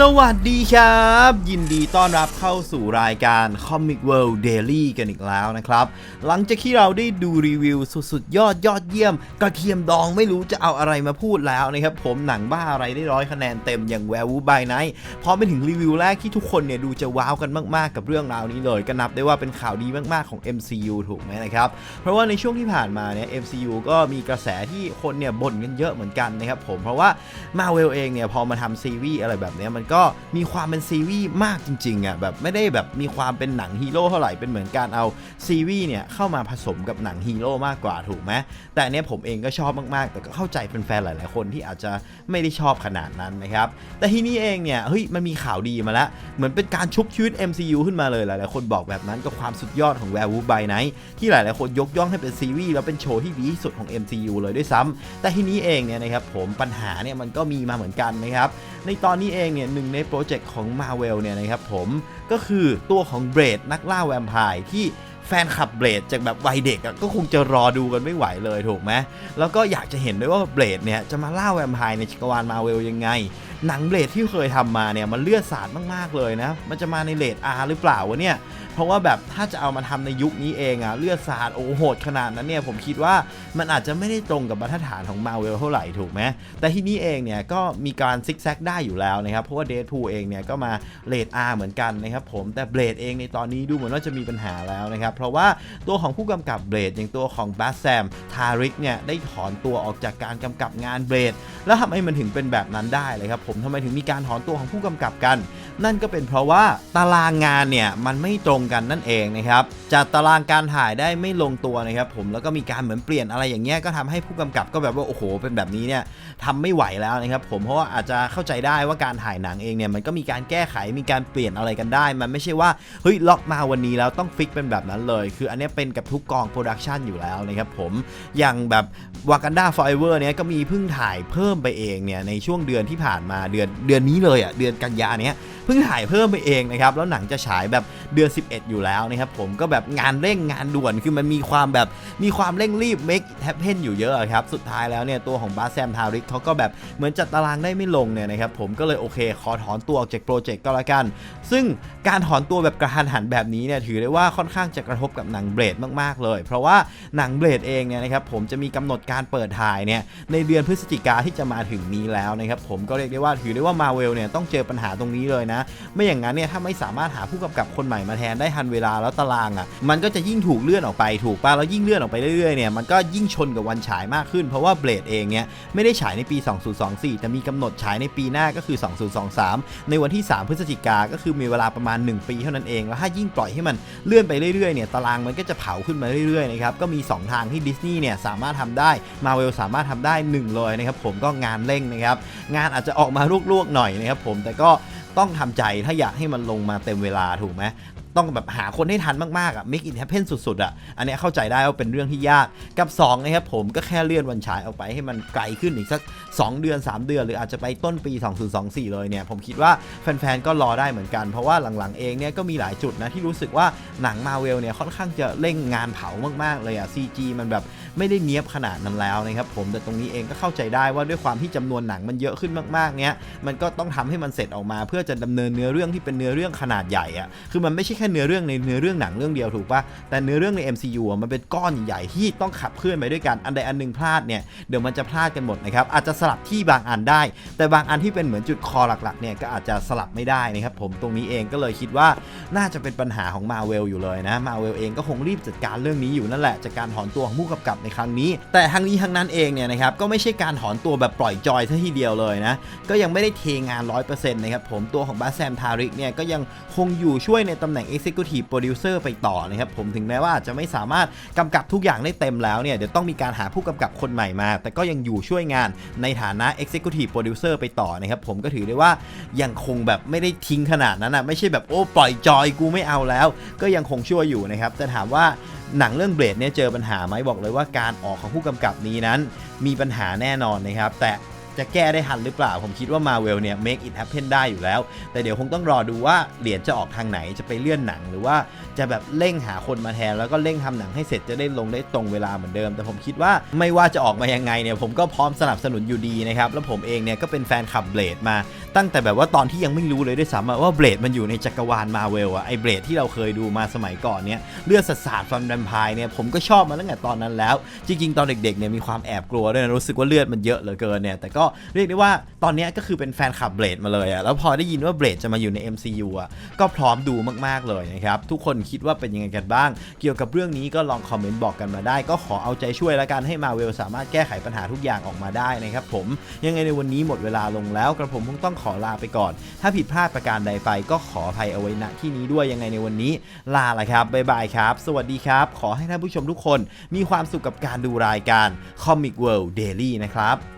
สวัสดีครับ ยินดีต้อนรับเข้าสู่รายการ Comic World Daily กันอีกแล้วนะครับ หลังจากที่เราได้ดูรีวิวสุดๆ ยอดยอดเยี่ยม กระเทียมดองไม่รู้จะเอาอะไรมาพูดแล้วนะครับ ผมหนังบ้าอะไรได้ร้อยคะแนนเต็มอย่างแวร์วูบายไนท์พอไปถึงรีวิวแรกที่ทุกคนเนี่ยดูจะว้าวกันมากๆ กับเรื่องราวนี้เลย ก็นับได้ว่าเป็นข่าวดีมากๆของ MCU ถูกไหมนะครับ เพราะว่าในช่วงที่ผ่านมาเนี่ย MCU ก็มีกระแสที่คนเนี่ยบ่นกันเยอะเหมือนกันนะครับผมเพราะว่ามาเวลเองเนี่ยพอมาทำซีรีส์อะไรแบบเนี้ยมันก็มีความเป็นซีรีส์มากจริงๆอะแบบไม่ได้แบบมีความเป็นหนังฮีโร่เท่าไหร่เป็นเหมือนการเอาซีรีส์เนี่ยเข้ามาผสมกับหนังฮีโร่มากกว่าถูกไหมแต่อันเนี้ยผมเองก็ชอบมากๆ แต่ก็เข้าใจเป็นแฟนหลายๆคนที่อาจจะไม่ได้ชอบขนาดนั้นนะครับแต่ทีนี้เองเนี่ยเฮ้ยมันมีข่าวดีมาแล้ว เหมือนเป็นการชุบชีวิต MCU ขึ้นมาเลยหลายๆคนบอกแบบนั้นกับความสุดยอดของ Werewolf by Night ที่หลายๆคนยกย่องให้เป็นซีรีส์แล้วเป็นโชว์ที่ดีที่สุดของ MCU เลยด้วยซ้ำแต่ทีนี้เองเนี่ยนะครับผมปัญหาเนี่ยมันก็มีมาเหมือนกันนะครับ ในตอนนี้เองเนี่ยหนึ่งในโปรเจกต์ของ Marvel เนี่ยนะครับผมก็คือตัวของเบรดนักล่าแวมไพร์ที่แฟนคลับเบรดจากแบบวัยเด็กก็คงจะรอดูกันไม่ไหวเลยถูกไหมแล้วก็อยากจะเห็นด้วยว่าเบรดเนี่ยจะมาล่าแวมไพร์ในจักรวาลมาเวลยังไง หนังเบรดที่เคยทำมาเนี่ยมันเลือดสาดมากๆเลยนะ มันจะมาในเลด R หรือเปล่าวะเนี่ย เพราะว่าแบบถ้าจะเอามาทำในยุคนี้เองอะเลือดสาดโอ้โหดขนาดนั้นเนี่ยผมคิดว่ามันอาจจะไม่ได้ตรงกับมาตรฐานของมาเวลเท่าไหร่ถูกไหมแต่ที่นี้เองเนี่ยก็มีการซิกแซกได้อยู่แล้วนะครับเพราะว่าเด p พูเองเนี่ยก็มาเลด R เหมือนกันนะครับผมแต่เบรดเองในตอนนี้ดูเหมือนว่าจะมีปัญหาแล้วนะครับเพราะว่าตัวของผู้กำกับเบรดอย่างตัวของบัสแซมทาริกเนี่ยได้ถอนตัวออกจากการกำกับงานเบรดแล้วทำไมมันถึงเป็นแบบนั้นได้เลยครับผมทำไมถึงมีการถอนตัวของผู้กำกับกันนั่นก็เป็นเพราะว่าตารางงานเนี่ยมันไม่ตรงกันนั่นเองนะครับจัดตารางการถ่ายได้ไม่ลงตัวนะครับผมแล้วก็มีการเหมือนเปลี่ยนอะไรอย่างเงี้ยก็ทำให้ผู้กำกับก็แบบว่าโอ้โห เป็นแบบนี้เนี่ยทำไม่ไหวแล้วนะครับผมเพราะว่าอาจจะเข้าใจได้ว่าการถ่ายหนังเองเนี่ยมันก็มีการแก้ไขมีการเปลี่ยนอะไรกันได้ มันไม่ใช่ว่าเฮ้ยล็อกมาวันนี้แล้วต้องฟิกเป็นแบบนั้นเลย คืออันนี้เป็นกับทุกกองโปรดักชันอยู่แล้วนะครับผมอย่างแบบวากันดาฟอ r เวอร์เนี่ยก็มีเพิ่งถ่ายเพิ่มไปเองเนี่ยในช่วงเดือนที่ผ่านมาเดือนเดือนนี้เลยอะเดือนกันยาเนี้ยเพิ่งถ่ายเพิ่มไปเองนะครับแล้วหนังจะฉายแบบเดือน 11 อยู่แล้วนะครับผมก็แบบงานเร่งงานด่วนคือมันมีความแบบมีความเร่งรีบ make it happen อยู่เยอะครับสุดท้ายแล้วเนี่ยตัวของบาแซมทาริกเขาก็แบบเหมือนจัดตารางได้ไม่ลงเนี่ยนะครับผมก็เลยโอเคขอถอนตัวออกจากโปรเจกต์ก็แล้วกัน ซึ่งการถอนตัวแบบกระทันหันแบบนี้เนี่ยถือได้ว่าค่อนข้างจะกระทบกับหนังเบรดมากๆเลย เพราะว่าหนังเบรดเองเนี่ยนะครับผมจะมีกำหนดการเปิดถ่ายเนี่ยในเดือนพฤศจิกาที่จะมาถึงนี้แล้วนะครับผมก็เรียกได้ว่าถือได้ว่ามาเวลเนี่ยต้องเจอปัญหาตรงนี้เลยนะไม่อย่างนั้นเนี่ยถ้าไม่สามารถหาผู้กำกับคนใหม่มาแทนได้ทันเวลาแล้วตารางอะมันก็จะยิ่งถูกเลื่อนออกไปถูกป่ะแล้วยิ่งเลื่อนออกไปเรื่อยๆเนี่ยมันก็ยิ่งชนกับวันฉายมากขึ้น เพราะว่าเบลดเองเนี่ยไม่ได้ฉายในปี 2024 แต่มีกำหนดฉายในปีหน้าก็คือ 2023 ในวันที่ 3 พฤศจิกาก็คือมีเวลาประมาณ 1 ปีเท่านั้นเองแล้วถ้ายิ่งปล่อยให้มันเลื่อนไปเรื่อยๆเนี่ยตารางมันก็จะเผาขึ้นมาเรื่อยๆนะครับก็มี 2 ทางที่ดิสนีย์เนี่ยสามารถทำได้มาเวลสามารถทำได้หนึ่งเลยนะครับผมก็งานเร่งนะครับงานอาจจะออกมาลวกๆหน่อยนะครับผมแต่ก็ ต้องทำใจถ้าอยากให้มันลงมาเต็มเวลาถูกไหม ต้องแบบหาคนให้ทันมากๆอะ make it happen สุดๆอะ อันเนี้ยเข้าใจได้ว่าเป็นเรื่องที่ยาก กับ2นะครับผมก็แค่เลื่อนวันฉายออกไปให้มันไกลขึ้นอีกสัก 2 เดือน 3 เดือน หรืออาจจะไปต้นปี 2024 เลยเนี่ย ผมคิดว่าแฟนๆ ก็รอได้เหมือนกัน เพราะว่าหลังๆ เองเนี่ยก็มีหลายจุดนะที่รู้สึกว่าหนังมาเวลเนี่ยค่อนข้างจะเร่งงานเผามากๆ เลยอะ CG มันแบบไม่ได้เนี้ยบขนาดนั้นแล้วนะครับผม แต่ตรงนี้เองก็เข้าใจได้ว่าด้วยความที่จำนวนหนังมันเยอะขึ้นมากๆ เนี่ย มันก็ต้องทำให้มันเสร็จออกมา เพื่อจะดำเนินเนื้อเรื่องที่เป็นเนื้อเรื่องขนาดใหญ่อะคือมันไม่ใช่แค่เนื้อเรื่องในเนื้อเรื่องหนังเรื่องเดียวถูกปะแต่เนื้อเรื่องใน MCU มันเป็นก้อนใหญ่ๆที่ต้องขับเคลื่อนไปด้วยกันอันใดอันหนึ่งพลาดเนี่ยเดี๋ยวมันจะพลาดกันหมดนะครับอาจจะสลับที่บางอันได้ แต่บางอันที่เป็นเหมือนจุดคอหลักๆเนี่ยก็อาจจะสลับไม่ได้นะครับผมตรงนี้เองก็เลยคิดว่าน่าจะเป็นปัญหาของมาเวลอยู่เลยนะมาเวลเองก็คงรีบจัดการเรื่องนี้อยู่นั่นแหละจากการถอนตัวของผู้กำกับในครั้งนี้ แต่ทั้งนี้ทั้งนั้นเองเนี่ยนะครับก็ไม่ใช่การถอนตัวแบบปล่อยจอยซะทีเดียวเลยนะก็ยังไม่ได้เทงาน 100%นะครับผมตัวของบาแซมทาริกเนี่ยก็ยังคงอยู่ช่วยในตำแหน่ง Executive Producer ไปต่อนะครับผมถึงแม้ว่าอาจจะไม่สามารถกำกับทุกอย่างได้เต็มแล้วเนี่ยเดี๋ยวต้องมีการหาผู้กำกับคนใหม่มา แต่ก็ยังอยู่ช่วยงานในฐานะ Executive Producer ไปต่อนะครับผมก็ถือได้ว่ายังคงแบบไม่ได้ทิ้งขนาดนั้นนะไม่ใช่แบบโอ้ปล่อยจอยกูไม่เอาแล้ว ก็ยังคงช่วยอยู่นะครับแต่ถามว่าหนังเรื่องเบรดเนี่ยเจอปัญหาไหมบอกเลยว่าการออกของผู้กำกับนี้นั้น มีปัญหาแน่นอนนะครับแต่ จะแก้ได้ทันหรือเปล่า ผมคิดว่ามาเวลเนี่ย make it happen ได้อยู่แล้ว แต่เดี๋ยวคงต้องรอดูว่าเหรียญจะออกทางไหนจะไปเลื่อนหนัง หรือว่าจะแบบเร่งหาคนมาแทน แล้วก็เร่งทำหนังให้เสร็จจะได้ลงได้ตรงเวลาเหมือนเดิม แต่ผมคิดว่าไม่ว่าจะออกมายังไงเนี่ยผมก็พร้อมสนับสนุนอยู่ดีนะครับแล้วผมเองเนี่ยก็เป็นแฟนคลับเบลดมา ตั้งแต่แบบว่าตอนที่ยังไม่รู้เลยด้วยซ้ำว่าเบลดมันอยู่ในจักรวาลมาเวลอะไอเบลดที่เราเคยดูมาสมัยก่อนเนี่ยเลือดสาดฟันแวมไพร์เนี่ยผมก็ชอบมาตั้งแต่ตอนนั้นแล้ว จริง ๆ ตอนเด็กๆเนี่ยมีความแอบกลัวด้วยนะรู้สึกว่าเลือดมันเยอะเหลือเกินเนี่ยแต่ก็เรียกได้ว่าตอนนี้ก็คือเป็นแฟนคลับเบลดมาเลยอะแล้วพอได้ยินว่าเบลดจะมาอยู่ใน MCU อะก็พร้อมดูมากๆเลยนะครับทุกคนคิดว่าเป็นยังไงกันบ้าง เกี่ยวกับเรื่องนี้ก็ลองคอมเมนต์บอกกันมาได้ ก็ขอเอาใจช่วยแล้วกันให้มาเวลสามารถแก้ไขปัญหาทุกอย่างออกมาได้นะครับผมยังไงในวันนี้หมดเวลาลงแล้วกระผมคงต้องขอลาไปก่อน ถ้าผิดพลาดประการใดไปก็ขออภัยเอาไว้ณที่นี้ด้วยยังไงในวันนี้ ลาละครับบ๊ายบายครับ สวัสดีครับ ขอให้ท่านผู้ชมทุกคนมีความสุขกับการดูรายการ Comic World Daily นะครับ